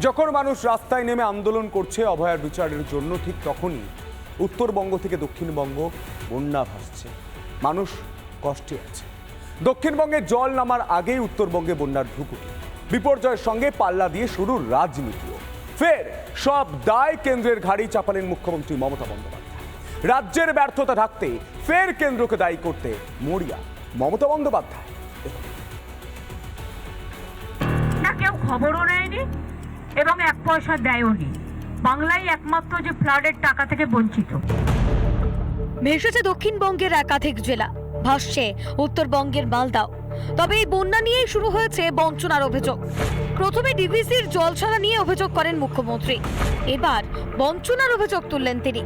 যখন মানুষ রাস্তায় নেমে আন্দোলন করছে, অভয়ার বিচারের জন্য ঠিক তখনই উত্তরবঙ্গ থেকে দক্ষিণবঙ্গ বন্যা ভাসছে। মানুষ কষ্টে আছে। দক্ষিণবঙ্গে জল নামার আগেই উত্তরবঙ্গে বন্যার ভ্রুকুটি। বিপর্যয়ের সঙ্গে পাল্লা দিয়ে শুরু রাজনীতিও। ফের সব দায় কেন্দ্রের ঘাড়ি চাপালেন মুখ্যমন্ত্রী মমতা বন্দ্যোপাধ্যায়। রাজ্যের ব্যর্থতা ঢাকতে ফের কেন্দ্রকে দায়ী করতে মরিয়া মমতা বন্দ্যোপাধ্যায়। কেউ খবরও নেয়নি। এবং এক পয়সা দেয়ওনি। বাংলাই একমাত্র যে ফ্লাডের টাকা থেকে বঞ্চিত। ভেসেছে দক্ষিণবঙ্গের একাধিক জেলা। ভাসছে উত্তরবঙ্গের মালদাও। তবে এই বন্যা নিয়েই শুরু হয়েছে বঞ্চনার অভিযোগ। প্রথমে ডিভিসির জল ছাড়া নিয়ে অভিযোগ করেন মুখ্যমন্ত্রী। এবার বঞ্চনার অভিযোগ তুললেন তিনি।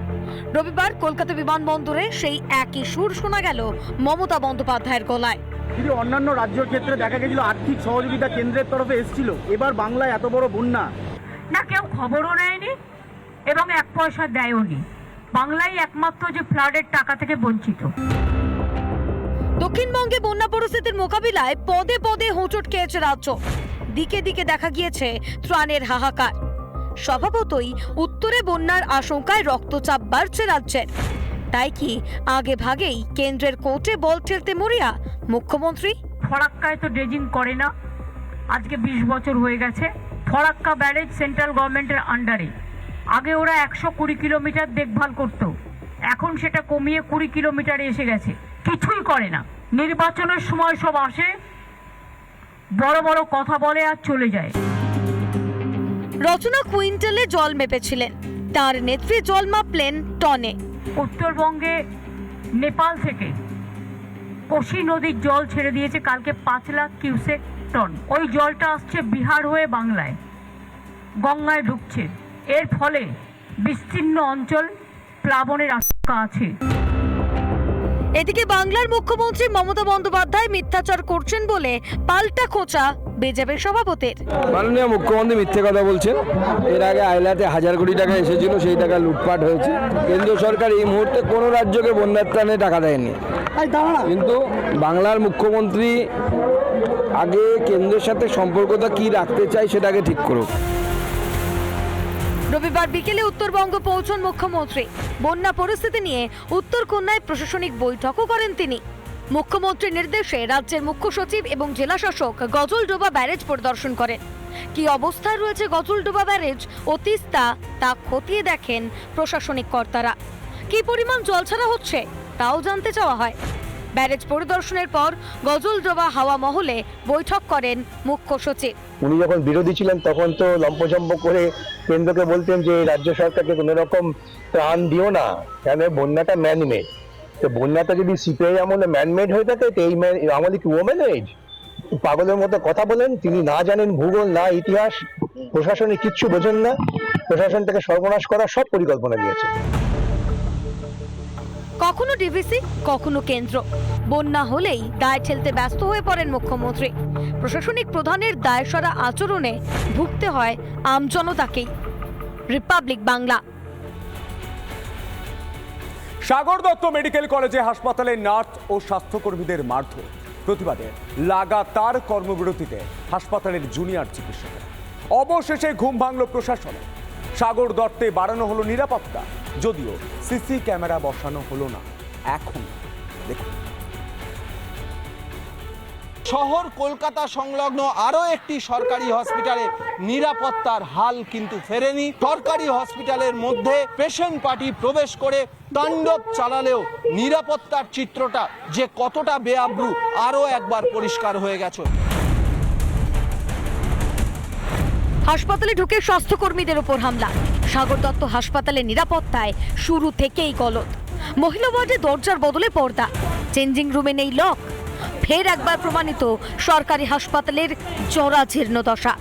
রবিবার কলকাতা বিমানবন্দরে সেই একই সুর শোনা গেল মমতা বন্দ্যোপাধ্যায়ের গলায়। যদি অন্যান্য রাজ্যের ক্ষেত্রে দেখা গেছিল আর্থিক সহযোগিতা কেন্দ্রের তরফে এসেছিল এবার বাংলায় এত বড় বন্যা। না কেউ খবরও নেয়নি এবং এক পয়সা দেয়ওনি। বাংলাই একমাত্র যে ফ্লাডের টাকা থেকে বঞ্চিত। দক্ষিণবঙ্গে বন্যা পরিস্থিতির মোকাবিলায় পদে পদে হোঁচট খেয়েছে রাজ্য। দিকে দিকে দেখা গিয়েছে ত্রাণের হাহাকার। স্বভাবতই উত্তরে বন্যার আশঙ্কায় রক্তচাপ বাড়ছে রাজ্যের। তাই কি আগে ভাগেই কেন্দ্রের কোর্টে বল ঠেলতে মরিয়া মুখ্যমন্ত্রী? ফরাক্কায় তো ড্রেজিং করে না। আজকে বিশ বছর হয়ে গেছে। ফরাক্কা ব্যারেজ সেন্ট্রাল গভর্নমেন্টের আন্ডারে। আগে ওরা একশো কুড়ি কিলোমিটার দেখভাল করত। এখন সেটা কমিয়ে কুড়ি কিলোমিটারে এসে গেছে। কিছুই করে না। নির্বাচনের সময় সব আসে বড় বড় কথা বলে আর চলে যায়। রচনা কুইন্টালে জল মেপেছিলেন। তার নেত্রী জল মাপলেন টনে। উত্তরবঙ্গে নেপাল থেকে কোশি নদীর জল ছেড়ে দিয়েছে কালকে পাঁচ লাখ কিউসেক টন। ওই জলটা আসছে বিহার হয়ে বাংলায়। গঙ্গায় ঢুকছে। এর ফলে বিস্তীর্ণ অঞ্চল প্লাবনের আশঙ্কা আছে। এদিকে বাংলার মুখ্যমন্ত্রী মমতা বন্দ্যোপাধ্যায় মিথ্যাচার করছেন বলে পাল্টা খোঁচা বিজেপি সভাপতির। মাননীয় মুখ্যমন্ত্রী মিথ্যে কথা বলছেন। এর আগে আইলাতে হাজার কোটি টাকা এসেছিল সেই টাকা লুটপাট হয়েছে। কেন্দ্রীয় সরকার এই মুহূর্তে কোনো রাজ্যকে বন্যার ত্রাণে টাকা দেয়নি। কিন্তু বাংলার মুখ্যমন্ত্রী আগে কেন্দ্রের সাথে সম্পর্কটা কি রাখতে চাই সেটাকে ঠিক করুক। রবিবার বিকেলে উত্তরবঙ্গ পৌঁছন মুখ্যমন্ত্রী। বন্যা পরিস্থিতি নিয়ে উত্তর কন্যায় প্রশাসনিক বৈঠকও করেন তিনি। মুখ্যমন্ত্রীর নির্দেশে রাজ্যের মুখ্য সচিব এবং জেলা শাসক গজলডোবা ব্যারেজ পরিদর্শন করেন। কি অবস্থায় রয়েছে গজলডোবা ব্যারেজ ও তিস্তা তা খতিয়ে দেখেন প্রশাসনিক কর্তারা। কি পরিমাণ জল ছাড়া হচ্ছে? তাও জানতে চাওয়া হয়। ব্যারেজ পরিদর্শনের পর গজলডোবা হাওয়া মহলে বৈঠক করেন মুখ্য সচিব। উনি যখন বিরোধী ছিলেন, তখন তো লম্পজম্প করে কেন্দ্রকে বলতেন যে, রাজ্য সরকারকে কোনো রকম ত্রাণ দিও না, কেন বন্যাটা ম্যানমেড তো বন্যাটা যদি সিপিআই আমলে ম্যানমেড হয়ে থাকে, তো এই আমলে কি ওমেন এজ পাগলের মতো কথা বলেন, তিনি না জানেন ভূগোল, না ইতিহাস, প্রশাসনে কিচ্ছু বোঝেন না। প্রশাসন থেকে সর্বনাশ করার সব পরিকল্পনা দিয়েছে। কখনো ডিভিসি, কখনো কেন্দ্র। বন্যা হলেই দায় ঠেলতে ব্যস্ত হয়ে পড়েন মুখ্যমন্ত্রী। প্রশাসনিক প্রধানের দায়সারা আচরণে ভুগতে হয় আমজনতাকেই রিপাবলিক বাংলা। সাগর দত্ত মেডিকেল কলেজে হাসপাতালে নার্স ও স্বাস্থ্যকর্মীদের মারধর। প্রতিবাদে লাগাতার কর্মবিরতিতে হাসপাতালের জুনিয়র চিকিৎসকেরা। অবশেষে ঘুম ভাঙল প্রশাসনে। সাগর দত্তে বাড়ানো হলো নিরাপত্তা। যদিও সিসি ক্যামেরা বসানো হলো না। এখন দেখুন। শহর, কলকাতা সংলগ্ন আরও একটি সরকারি হসপিটালে নিরাপত্তার হাল কিন্তু ফেরেনি। সরকারি হসপিটালের মধ্যে পেশেন্ট পার্টি প্রবেশ করে তাণ্ডব চালালেও নিরাপত্তার চিত্রটা যে কতটা বেআব্রু, আরও একবার পরিষ্কার হয়ে গেছে। হাসপাতালে ঢুকে স্বাস্থ্যকর্মীদের উপর হামলা। সাগর দত্ত হাসপাতালের নিরাপত্তায় শুরু থেকেই গলদ। মহিলা ওয়ার্ডে দরজার বদলে পর্দা। চেঞ্জিং রুমে নেই লক ফের একবার প্রমাণিত সরকারি হাসপাতালের জরাজীর্ণ দশা।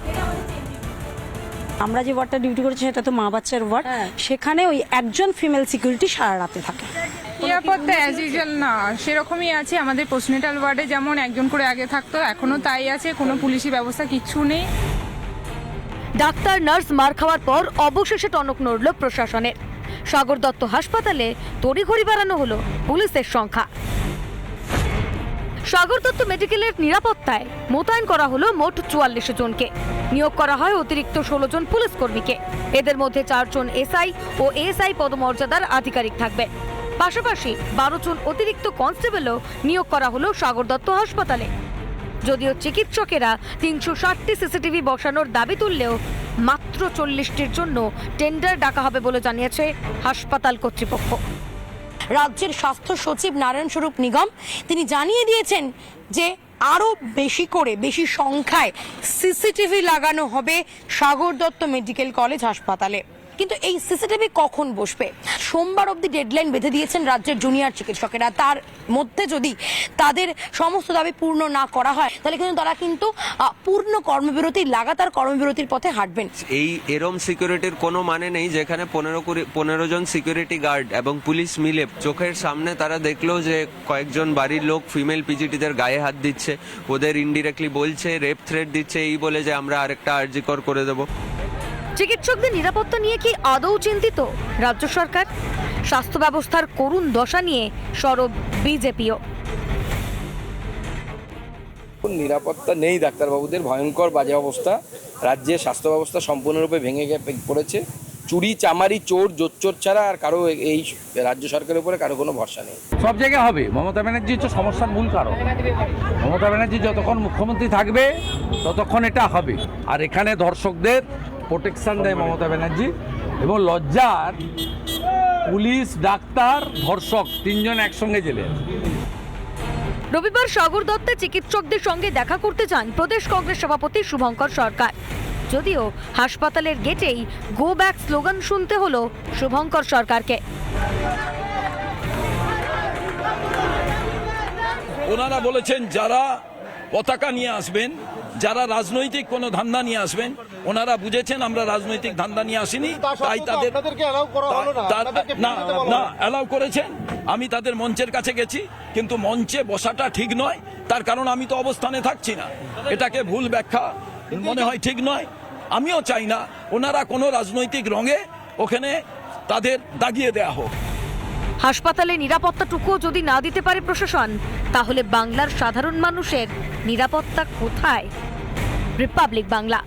আমরা যে ওয়ার্ডটা ডিউটি করেছি সেটা তো মা বাচ্চার ওয়ার্ড। সেখানে ওই একজন ফিমেল সিকিউরিটি সারা রাতে থাকে। নিরাপত্তা অ্যাজ ইউজুয়াল না। সেরকমই আছে আমাদের পোস্টনেটাল ওয়ার্ডে যেমন একজন করে আগে থাকতো এখনও তাই আছে। কোনো পুলিশি ব্যবস্থা কিচ্ছু নেই। ডাক্তার নার্স মার খাওয়ার পর অবশেষে টনক নড়ল প্রশাসনের। সাগর দত্ত হাসপাতালে তড়িঘড়ি বাড়ানো হলো পুলিশের সংখ্যা। সাগর দত্ত মেডিকেলের নিরাপত্তায় মোতায়েন করা হলো মোট চুয়াল্লিশ জনকে। নিয়োগ করা হয় অতিরিক্ত ষোলো জন পুলিশ কর্মীকে। এদের মধ্যে চারজন এসআই ও এসআই পদমর্যাদার আধিকারিক থাকবে পাশাপাশি বারো জন অতিরিক্ত কনস্টেবলও নিয়োগ করা হলো সাগর দত্ত হাসপাতালে। যদিও চিকিৎসকেরা তিনশো ষাটটি সিসিটিভি বসানোর দাবি তুললেও মাত্র চল্লিশটির জন্য টেন্ডার ডাকা হবে বলে জানিয়েছে হাসপাতাল কর্তৃপক্ষ। রাজ্যের স্বাস্থ্য সচিব নারায়ণ স্বরূপ নিগম, তিনি জানিয়ে দিয়েছেন যে আরও বেশি করে, বেশি সংখ্যায় সিসিটিভি লাগানো হবে সাগর দত্ত মেডিকেল কলেজ হাসপাতালে। কিন্তু এই সিসিটিভি কখন বসবে? সোমবার অবধি ডেডলাইন বেঁধে দিয়েছেন রাজ্যের জুনিয়র চিকিৎসকেরা। তার মধ্যে যদি তাদের সমস্ত দাবি পূর্ণ না করা হয়, তাহলে কিন্তু তারা কিন্তু পূর্ণ কর্মবিরতি, লাগাতার কর্মবিরতির পথে হাঁটবেন। এই এরম সিকিউরিটির কোনো মানে নেই, যেখানে পনেরো পনেরো জন সিকিউরিটি গার্ড এবং পুলিশ মিলে চোখের সামনে তারা দেখল যে কয়েকজন বাড়ির লোক ফিমেল পিজিটিদের গায়ে হাত দিচ্ছে, ওদের ইনডিরেক্টলি বলছে রেপ থ্রেট দিচ্ছে, এই বলে যে আমরা আরেকটা আর্জিকর করে দেবো। চিকিৎসকদের নিরাপত্তা নিয়ে কি আদৌ চিন্তিত? রাজ্য সরকার? স্বাস্থ্য ব্যবস্থার করুণ দশা নিয়ে সরব বিজেপিও। নিরাপত্তা নেই ডাক্তারবাবুদের ভয়ঙ্কর বাজে অবস্থা। রাজ্যের স্বাস্থ্য ব্যবস্থা সম্পূর্ণরূপে ভেঙে গে- পড়েছে। চুরি চামারি চোর জোচ্চোর ছাড়া আর কারও এই রাজ্য সরকারের উপরে কারও কোনো ভরসা নেই। সব জায়গায় হবে। মমতা ব্যানার্জি হচ্ছে সমস্যার মূল কারণ। মমতা ব্যানার্জি যতক্ষণ মুখ্যমন্ত্রী থাকবে ততক্ষণ এটা হবে। আর এখানে দর্শকদের প্রোটেকশন দেয় মমতা ব্যানার্জি। এবং লজ্জার পুলিশ ডাক্তার ধর্ষক তিনজন একসঙ্গে জেলে। রবিবার সাগর দত্তে চিকিৎসকদের সঙ্গে দেখা করতে চান প্রদেশ কংগ্রেস সভাপতি শুভঙ্কর সরকার। যদিও হাসপাতালের গেটেই গো ব্যাক স্লোগান শুনতে হলো শুভঙ্কর সরকারকে। ওনারা বলেছেন যারা পতাকা নিয়ে আসবেন যারা রাজনৈতিক কোনো ধান্দা নিয়ে আসবেন ওনারা বুঝেছেন আমরা রাজনৈতিক ধান্দা নিয়ে আসিনি তাই তাদের না না অ্যালাউ করেছেন আমি তাদের মঞ্চের কাছে গেছি কিন্তু মঞ্চে বসাটা ঠিক নয় তার কারণ আমি তো অবস্থানে থাকছি না। এটাকে ভুল ব্যাখ্যা মনে হয় ঠিক নয় আমিও চাই না ওনারা কোনো রাজনৈতিক রঙে ওখানে তাদের দাগিয়ে দেয়া হোক। হাসপাতালে নিরাপত্তাটুকুও যদি না দিতে পারে প্রশাসন তাহলে বাংলার সাধারণ মানুষের নিরাপত্তা কোথায়? রিপাবলিক বাংলা